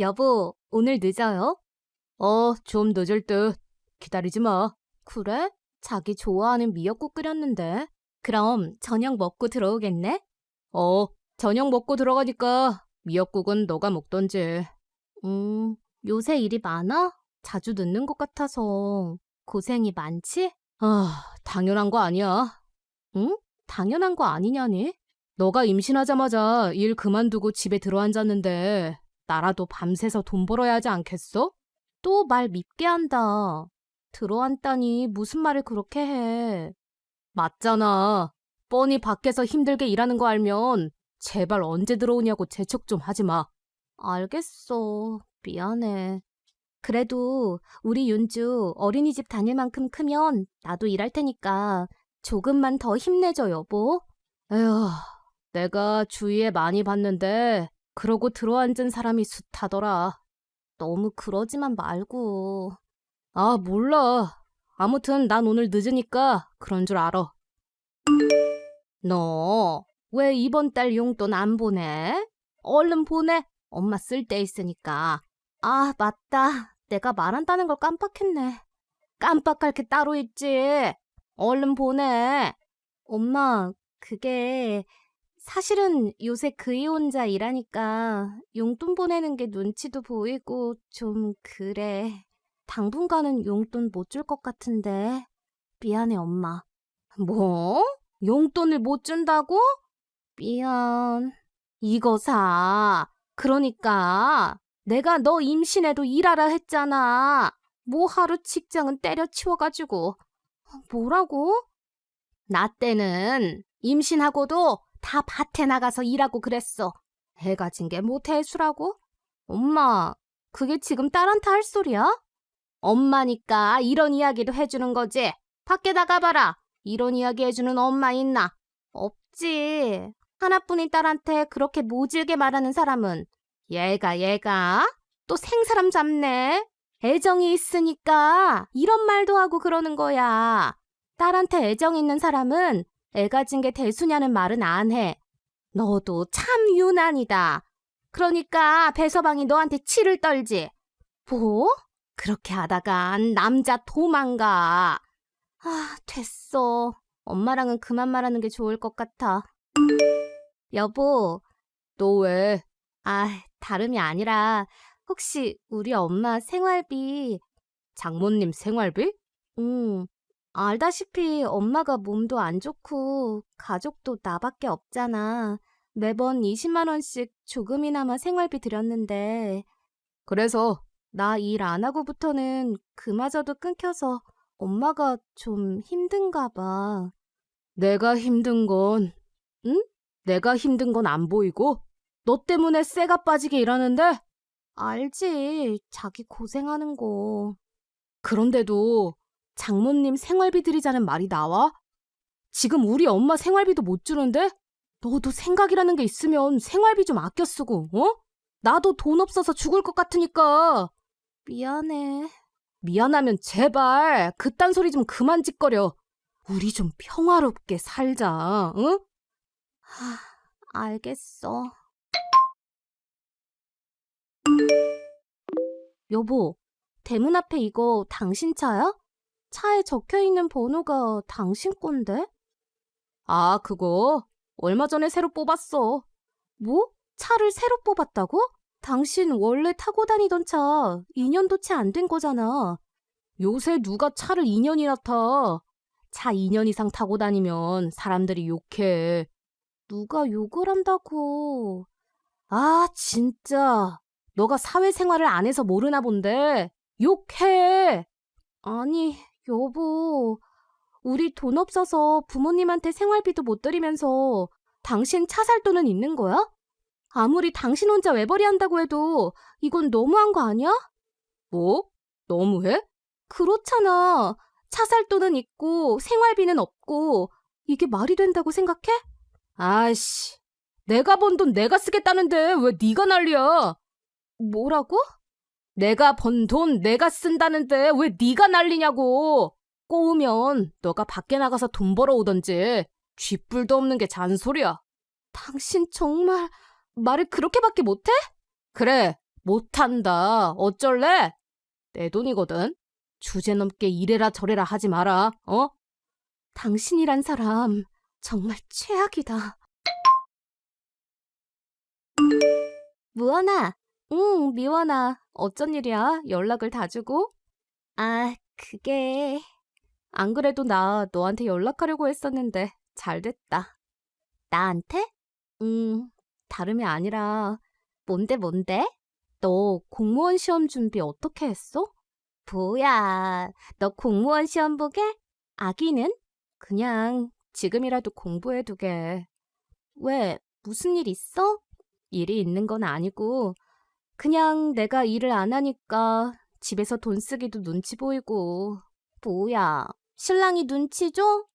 여보, 오늘 늦어요? 어, 좀 늦을 듯. 기다리지 마. 그래? 자기 좋아하는 미역국 끓였는데. 그럼 저녁 먹고 들어오겠네? 어, 저녁 먹고 들어가니까 미역국은 너가 먹던지. 음, 요새 일이 많아? 자주 늦는 것 같아서 고생이 많지? 아, 당연한 거 아니야. 응? 당연한 거 아니냐니? 너가 임신하자마자 일 그만두고 집에 들어앉았는데 나라도 밤새서 돈 벌어야 하지 않겠어? 또 말 밉게 한다. 들어앉다니 무슨 말을 그렇게 해. 맞잖아. 뻔히 밖에서 힘들게 일하는 거 알면 제발 언제 들어오냐고 재촉 좀 하지 마. 알겠어. 미안해. 그래도 우리 윤주 어린이집 다닐 만큼 크면 나도 일할 테니까 조금만 더 힘내줘, 여보. 에휴, 내가 주위에 많이 봤는데 그러고 들어앉은 사람이 숱하더라. 너무 그러지만 말고. 아, 몰라. 아무튼 난 오늘 늦으니까 그런 줄 알아. 너 왜 이번 달 용돈 안 보내? 얼른 보내. 엄마 쓸 데 있으니까. 아, 맞다. 내가 말한다는 걸 깜빡했네. 깜빡할 게 따로 있지. 얼른 보내. 엄마, 그게 사실은 요새 그이 혼자 일하니까 용돈 보내는 게 눈치도 보이고 좀 그래. 당분간은 용돈 못 줄 것 같은데. 미안해, 엄마. 뭐? 용돈을 못 준다고? 미안. 이거 사. 그러니까 내가 너 임신해도 일하라 했잖아. 뭐 하루 직장은 때려치워가지고. 뭐라고? 나 때는 임신하고도 다 밭에 나가서 일하고 그랬어. 애 가진 게 모태수라고? 엄마, 그게 지금 딸한테 할 소리야? 엄마니까 이런 이야기도 해주는 거지. 밖에 나가봐라. 이런 이야기 해주는 엄마 있나? 없지. 하나뿐인 딸한테 그렇게 모질게 말하는 사람은 얘가 얘가 또 생사람 잡네. 애정이 있으니까 이런 말도 하고 그러는 거야. 딸한테 애정 있는 사람은 애 가진 게 대수냐는 말은 안 해. 너도 참 유난이다. 그러니까 배서방이 너한테 치를 떨지. 뭐? 그렇게 하다간 남자 도망가. 아, 됐어. 엄마랑은 그만 말하는 게 좋을 것 같아. 여보, 너 왜? 아, 다름이 아니라 혹시 우리 엄마 생활비 장모님 생활비? 응. 알다시피 엄마가 몸도 안 좋고 가족도 나밖에 없잖아. 매번 20만 원씩 조금이나마 생활비 드렸는데 그래서 나 일 안 하고부터는 그마저도 끊겨서 엄마가 좀 힘든가 봐. 내가 힘든 건 응? 내가 힘든 건 안 보이고 너 때문에 쇠가 빠지게 일하는데? 알지. 자기 고생하는 거. 그런데도 장모님 생활비 드리자는 말이 나와? 지금 우리 엄마 생활비도 못 주는데? 너도 생각이라는 게 있으면 생활비 좀 아껴 쓰고, 어? 나도 돈 없어서 죽을 것 같으니까. 미안해. 미안하면 제발 그딴 소리 좀 그만 짓거려. 우리 좀 평화롭게 살자, 응? 하, 알겠어. 여보, 대문 앞에 이거 당신 차야? 차에 적혀 있는 번호가 당신 건데? 아, 그거 얼마 전에 새로 뽑았어. 뭐? 차를 새로 뽑았다고? 당신 원래 타고 다니던 차 2년도 채 안 된 거잖아. 요새 누가 차를 2년이나 타? 차 2년 이상 타고 다니면 사람들이 욕해. 누가 욕을 한다고. 아, 진짜. 너가 사회생활을 안 해서 모르나 본데. 욕해. 아니, 여보. 우리 돈 없어서 부모님한테 생활비도 못 드리면서 당신 차 살 돈은 있는 거야? 아무리 당신 혼자 외벌이 한다고 해도 이건 너무한 거 아니야? 뭐? 너무해? 그렇잖아. 차 살 돈은 있고 생활비는 없고 이게 말이 된다고 생각해? 아이씨. 내가 번 돈 내가 쓰겠다는데 왜 네가 난리야? 뭐라고? 내가 번 돈 내가 쓴다는데 왜 네가 난리냐고. 꼬우면 너가 밖에 나가서 돈 벌어오던지 쥐뿔도 없는 게 잔소리야. 당신 정말 말을 그렇게밖에 못해? 그래, 못한다. 어쩔래? 내 돈이거든. 주제넘게 이래라 저래라 하지 마라. 어? 당신이란 사람 정말 최악이다. 무원아. 응, 미원아. 어쩐 일이야? 연락을 다 주고? 아, 그게... 안 그래도 나 너한테 연락하려고 했었는데 잘 됐다. 나한테? 음, 다름이 아니라 뭔데 뭔데? 너 공무원 시험 준비 어떻게 했어? 뭐야, 너 공무원 시험 보게? 아기는? 그냥 지금이라도 공부해두게. 왜, 무슨 일 있어? 일이 있는 건 아니고, 그냥 내가 일을 안 하니까 집에서 돈 쓰기도 눈치 보이고. 뭐야, 신랑이 눈치 줘?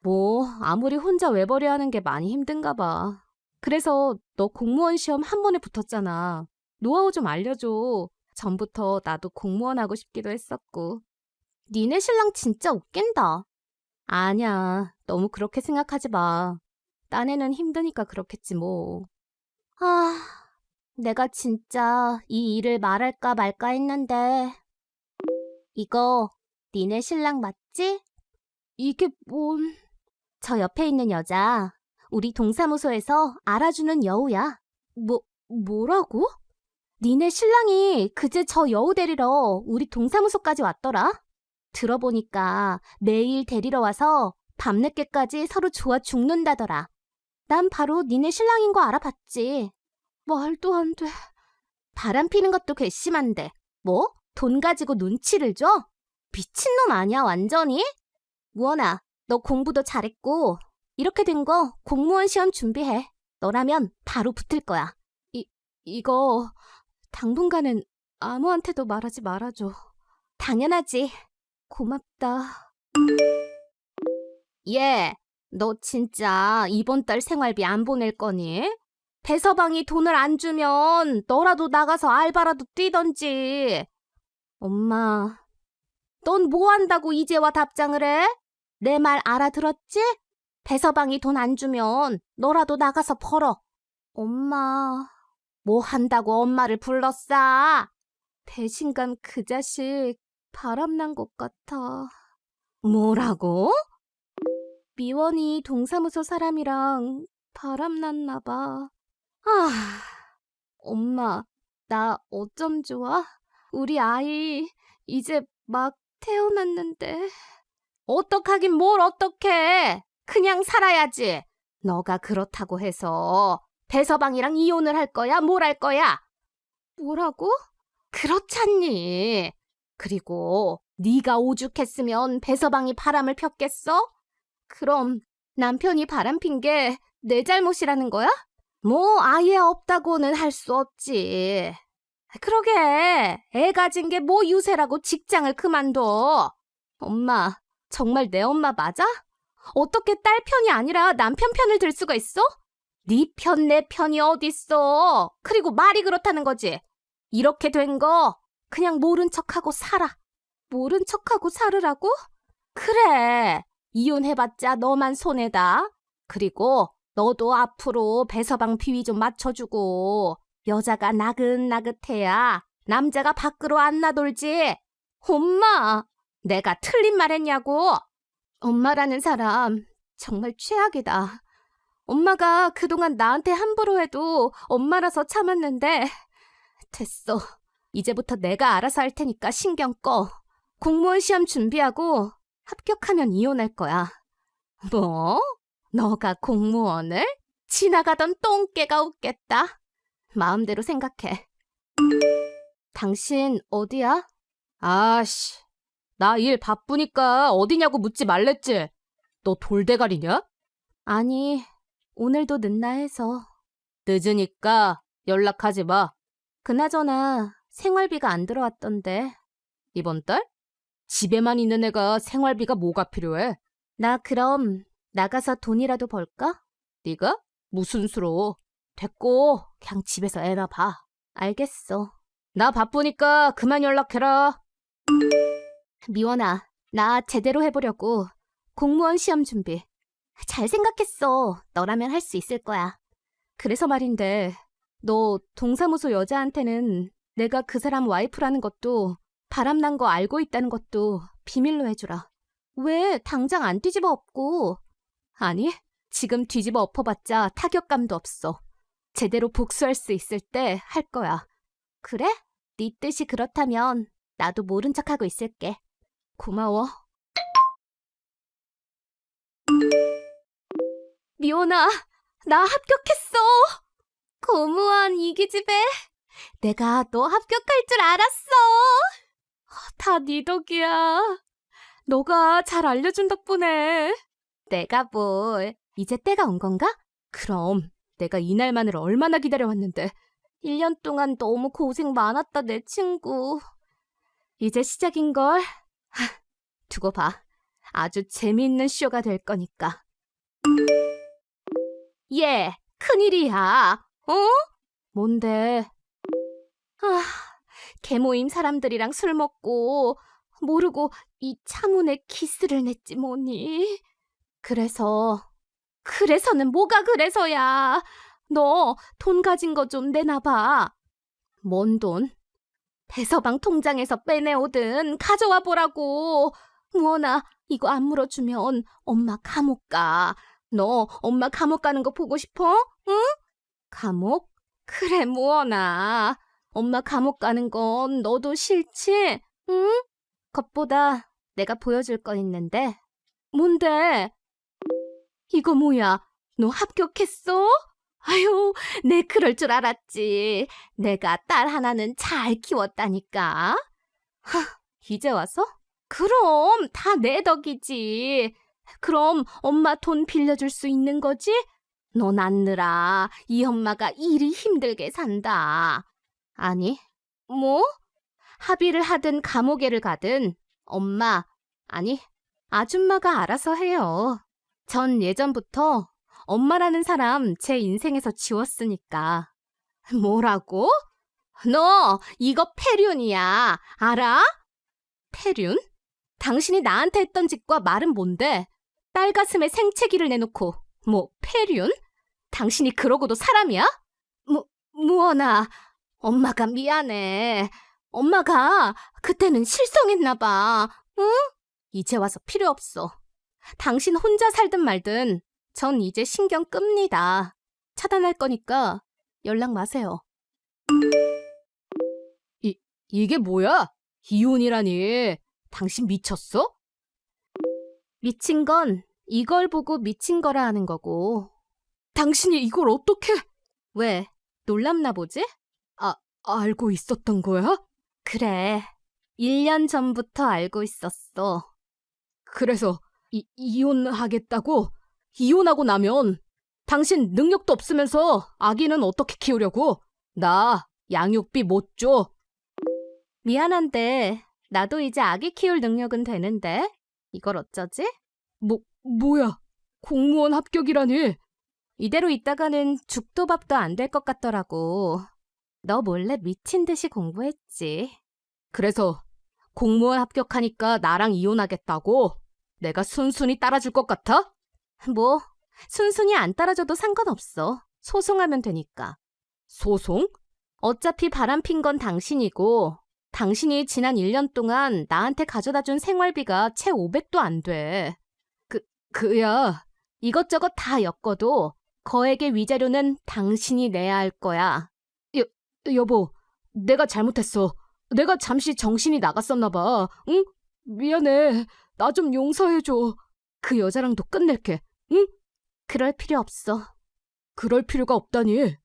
뭐, 아무리 혼자 외벌이 하는 게 많이 힘든가 봐. 그래서 너 공무원 시험 한 번에 붙었잖아. 노하우 좀 알려줘. 전부터 나도 공무원 하고 싶기도 했었고. 니네 신랑 진짜 웃긴다. 아니야, 너무 그렇게 생각하지 마. 딴에는 힘드니까 그렇겠지 뭐. 아, 내가 진짜 이 일을 말할까 말까 했는데. 이거 니네 신랑 맞지? 이게 뭔... 저 옆에 있는 여자, 우리 동사무소에서 알아주는 여우야. 뭐, 뭐라고? 니네 신랑이 그제 저 여우 데리러 우리 동사무소까지 왔더라? 들어보니까 매일 데리러 와서 밤늦게까지 서로 좋아 죽는다더라. 난 바로 니네 신랑인 거 알아봤지. 말도 안 돼. 바람 피는 것도 괘씸한데, 뭐? 돈 가지고 눈치를 줘? 미친놈 아니야, 완전히? 무원아, 너 공부도 잘했고, 이렇게 된 거 공무원 시험 준비해. 너라면 바로 붙을 거야. 이, 이거, 당분간은 아무한테도 말하지 말아줘. 당연하지. 고맙다. 얘, 너 진짜 이번 달 생활비 안 보낼 거니? 배서방이 돈을 안 주면 너라도 나가서 알바라도 뛰던지. 엄마, 넌 뭐 한다고 이제 와 답장을 해? 내 말 알아들었지? 배서방이 돈 안 주면 너라도 나가서 벌어. 엄마, 뭐 한다고 엄마를 불렀어? 배신감 그 자식 바람난 것 같아. 뭐라고? 미원이 동사무소 사람이랑 바람났나 봐. 아, 엄마, 나 어쩜 좋아? 우리 아이 이제 막 태어났는데. 어떡하긴 뭘 어떡해. 그냥 살아야지. 너가 그렇다고 해서 배서방이랑 이혼을 할 거야? 뭘 할 거야? 뭐라고? 그렇잖니. 그리고 네가 오죽했으면 배서방이 바람을 폈겠어? 그럼 남편이 바람 핀 게 내 잘못이라는 거야? 뭐 아예 없다고는 할 수 없지. 그러게 애 가진 게 뭐 유세라고 직장을 그만둬. 엄마 정말 내 엄마 맞아? 어떻게 딸 편이 아니라 남편 편을 들 수가 있어? 네 편 내 편이 어딨어? 그리고 말이 그렇다는 거지. 이렇게 된 거 그냥 모른 척하고 살아. 모른 척하고 살으라고? 그래. 이혼해봤자 너만 손해다. 그리고 너도 앞으로 배서방 비위 좀 맞춰주고 여자가 나긋나긋해야 남자가 밖으로 안 나돌지. 엄마, 내가 틀린 말 했냐고. 엄마라는 사람 정말 최악이다. 엄마가 그동안 나한테 함부로 해도 엄마라서 참았는데 됐어. 이제부터 내가 알아서 할 테니까 신경 꺼. 공무원 시험 준비하고 합격하면 이혼할 거야. 뭐? 너가 공무원을? 지나가던 똥개가 웃겠다. 마음대로 생각해. 당신 어디야? 아씨, 나 일 바쁘니까 어디냐고 묻지 말랬지. 너 돌대가리냐? 아니, 오늘도 늦나 해서. 늦으니까 연락하지 마. 그나저나 생활비가 안 들어왔던데. 이번 달? 집에만 있는 애가 생활비가 뭐가 필요해? 나 그럼 나가서 돈이라도 벌까? 네가? 무슨 수로? 됐고 그냥 집에서 애나 봐. 알겠어. 나 바쁘니까 그만 연락해라. 미원아, 나 제대로 해보려고 공무원 시험 준비. 잘 생각했어. 너라면 할 수 있을 거야. 그래서 말인데, 너 동사무소 여자한테는 내가 그 사람 와이프라는 것도 바람난 거 알고 있다는 것도 비밀로 해주라. 왜 당장 안 뒤집어 엎고? 아니, 지금 뒤집어 엎어봤자 타격감도 없어. 제대로 복수할 수 있을 때 할 거야. 그래? 네 뜻이 그렇다면 나도 모른 척하고 있을게. 고마워. 미호나, 나 합격했어. 고무한 이기집애. 내가 너 합격할 줄 알았어. 다 네 덕이야. 너가 잘 알려준 덕분에. 내가 뭘, 이제 때가 온 건가? 그럼 내가 이날만을 얼마나 기다려왔는데. 1년 동안 너무 고생 많았다, 내 친구. 이제 시작인걸. 하, 두고 봐. 아주 재미있는 쇼가 될 거니까. 예, 큰일이야. 어? 뭔데? 아, 개모임 사람들이랑 술 먹고 모르고 이 차문에 키스를 냈지 뭐니. 그래서 그래서는 뭐가 그래서야. 너 돈 가진 거 좀 내놔봐. 뭔 돈? 배서방 통장에서 빼내오든 가져와 보라고. 무언아, 이거 안 물어주면 엄마 감옥 가. 너 엄마 감옥 가는 거 보고 싶어? 응? 감옥? 그래, 무언아. 엄마 감옥 가는 건 너도 싫지? 응? 것보다 내가 보여줄 거 있는데. 뭔데? 이거 뭐야? 너 합격했어? 아유, 내 그럴 줄 알았지. 내가 딸 하나는 잘 키웠다니까. 하, 이제 와서? 그럼 다 내 덕이지. 그럼 엄마 돈 빌려줄 수 있는 거지? 너 낳느라 이 엄마가 일이 힘들게 산다. 아니, 뭐? 합의를 하든 감옥에를 가든 엄마, 아니, 아줌마가 알아서 해요. 전 예전부터 엄마라는 사람 제 인생에서 지웠으니까. 뭐라고? 너 이거 폐륜이야. 알아? 폐륜? 당신이 나한테 했던 짓과 말은 뭔데? 딸 가슴에 생채기를 내놓고 뭐 폐륜? 당신이 그러고도 사람이야? 무, 무언아, 엄마가 미안해. 엄마가 그때는 실성했나 봐. 응? 이제 와서 필요 없어. 당신 혼자 살든 말든 전 이제 신경 끕니다. 차단할 거니까 연락 마세요. 이, 이게 뭐야? 이혼이라니. 당신 미쳤어? 미친 건 이걸 보고 미친 거라 하는 거고. 당신이 이걸 어떻게? 왜? 놀랍나 보지? 아, 알고 있었던 거야? 그래. 1년 전부터 알고 있었어. 그래서 이, 이혼하겠다고? 이혼하고 나면 당신 능력도 없으면서 아기는 어떻게 키우려고? 나 양육비 못 줘. 미안한데 나도 이제 아기 키울 능력은 되는데 이걸 어쩌지? 뭐 뭐야? 공무원 합격이라니? 이대로 있다가는 죽도 밥도 안 될 것 같더라고. 너 몰래 미친 듯이 공부했지. 그래서 공무원 합격하니까 나랑 이혼하겠다고? 내가 순순히 따라줄 것 같아? 뭐, 순순히 안 따라줘도 상관없어. 소송하면 되니까. 소송? 어차피 바람핀 건 당신이고, 당신이 지난 1년 동안 나한테 가져다 준 생활비가 채 500도 안 돼. 그, 그야. 이것저것 다 엮어도 거액의 위자료는 당신이 내야 할 거야. 여, 여보, 내가 잘못했어. 내가 잠시 정신이 나갔었나 봐. 응? 미안해. 나 좀 용서해줘. 그 여자랑도 끝낼게. 응? 그럴 필요 없어. 그럴 필요가 없다니.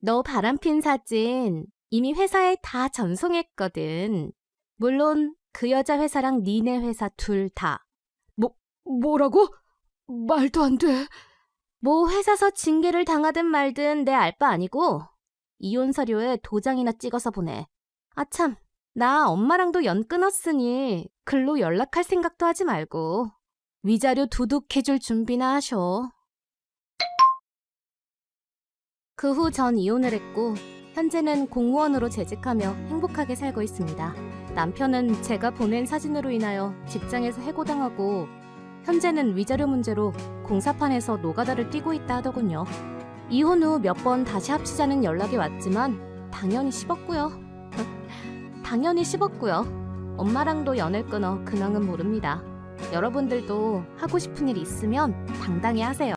너 바람핀 사진 이미 회사에 다 전송했거든. 물론 그 여자 회사랑 니네 회사 둘 다. 뭐, 뭐라고? 말도 안 돼. 뭐 회사서 징계를 당하든 말든 내 알 바 아니고 이혼 서류에 도장이나 찍어서 보내. 아참, 나 엄마랑도 연 끊었으니 글로 연락할 생각도 하지 말고 위자료 두둑해줄 준비나 하셔. 그 후 전 이혼을 했고 현재는 공무원으로 재직하며 행복하게 살고 있습니다. 남편은 제가 보낸 사진으로 인하여 직장에서 해고당하고 현재는 위자료 문제로 공사판에서 노가다를 뛰고 있다 하더군요. 이혼 후 몇 번 다시 합치자는 연락이 왔지만 당연히 씹었고요. 당연히 씹었고요. 엄마랑도 연을 끊어 근황은 모릅니다. 여러분들도 하고 싶은 일 있으면 당당히 하세요.